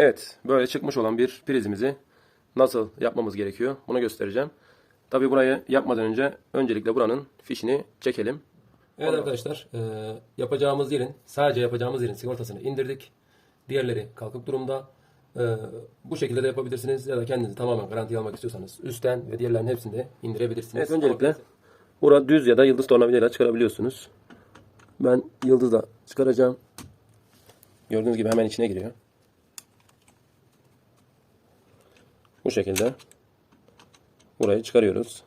Evet, böyle çıkmış olan bir prizimizi nasıl yapmamız gerekiyor bunu göstereceğim. Tabi burayı yapmadan önce öncelikle buranın fişini çekelim. Evet arkadaşlar, e, yapacağımız yerin, sadece yapacağımız yerin sigortasını indirdik. Diğerleri kalkık durumda. E, bu şekilde de yapabilirsiniz ya da kendinizi tamamen garanti almak istiyorsanız üstten ve diğerlerin hepsini de indirebilirsiniz. Evet, öncelikle burada düz ya da yıldız tornavidayla çıkarabiliyorsunuz. Ben yıldızla çıkaracağım. Gördüğünüz gibi hemen içine giriyor. Bu şekilde burayı çıkarıyoruz.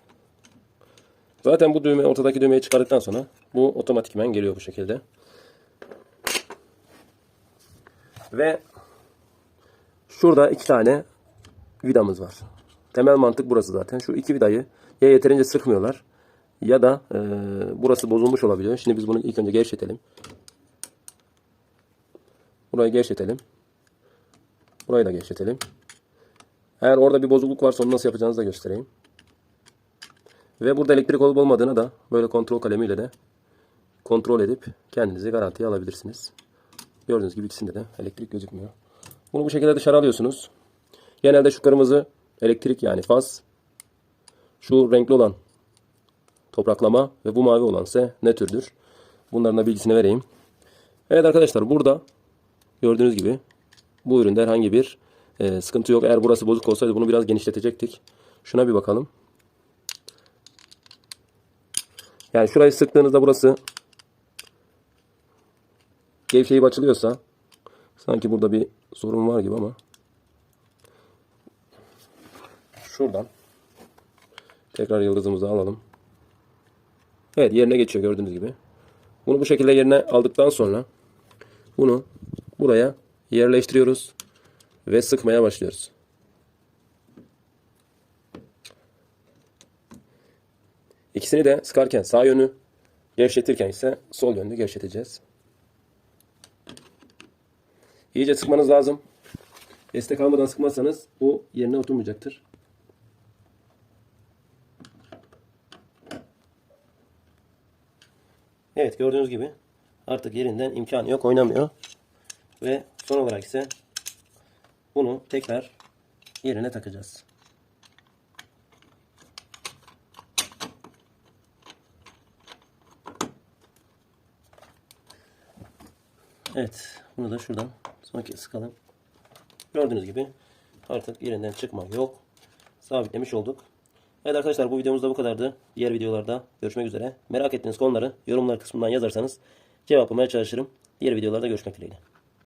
Zaten bu düğme ortadaki düğmeyi çıkardıktan sonra bu otomatikmen geliyor bu şekilde. Ve şurada iki tane vidamız var. Temel mantık burası zaten. Şu iki vidayı ya yeterince sıkmıyorlar ya da e, burası bozulmuş olabiliyor. Şimdi biz bunu ilk önce gevşetelim. Burayı gevşetelim. Burayı da gevşetelim. Eğer orada bir bozukluk varsa onu nasıl yapacağınızı da göstereyim. Ve burada elektrik olup olmadığını da böyle kontrol kalemiyle de kontrol edip kendinizi garantiye alabilirsiniz. Gördüğünüz gibi ikisinde de elektrik gözükmüyor. Bunu bu şekilde dışarı alıyorsunuz. Genelde şu kırmızı elektrik yani faz. Şu renkli olan topraklama ve bu mavi olan ise ne türdür? Bunların da bilgisini vereyim. Evet arkadaşlar burada gördüğünüz gibi bu üründe herhangi bir e, sıkıntı yok. Eğer burası bozuk olsaydı bunu biraz genişletecektik. Şuna bir bakalım. Yani şurayı sıktığınızda burası gevşeyip açılıyorsa sanki burada bir sorun var gibi ama şuradan tekrar yıldızımızı alalım. Evet yerine geçiyor gördüğünüz gibi. Bunu bu şekilde yerine aldıktan sonra bunu buraya yerleştiriyoruz ve sıkmaya başlıyoruz. İkisini de sıkarken sağ yönü gevşetirken ise sol yönünü gevşeteceğiz. İyice sıkmanız lazım. Destek almadan sıkmazsanız bu yerine oturmayacaktır. Evet gördüğünüz gibi artık yerinden imkanı yok oynamıyor. Ve son olarak ise bunu tekrar yerine takacağız. Evet. Bunu da şuradan sonraki sıkalım. Gördüğünüz gibi artık yerinden çıkma yok. Sabitlemiş olduk. Evet arkadaşlar bu videomuz da bu kadardı. Diğer videolarda görüşmek üzere. Merak ettiğiniz konuları yorumlar kısmından yazarsanız cevaplamaya çalışırım. Diğer videolarda görüşmek dileğiyle.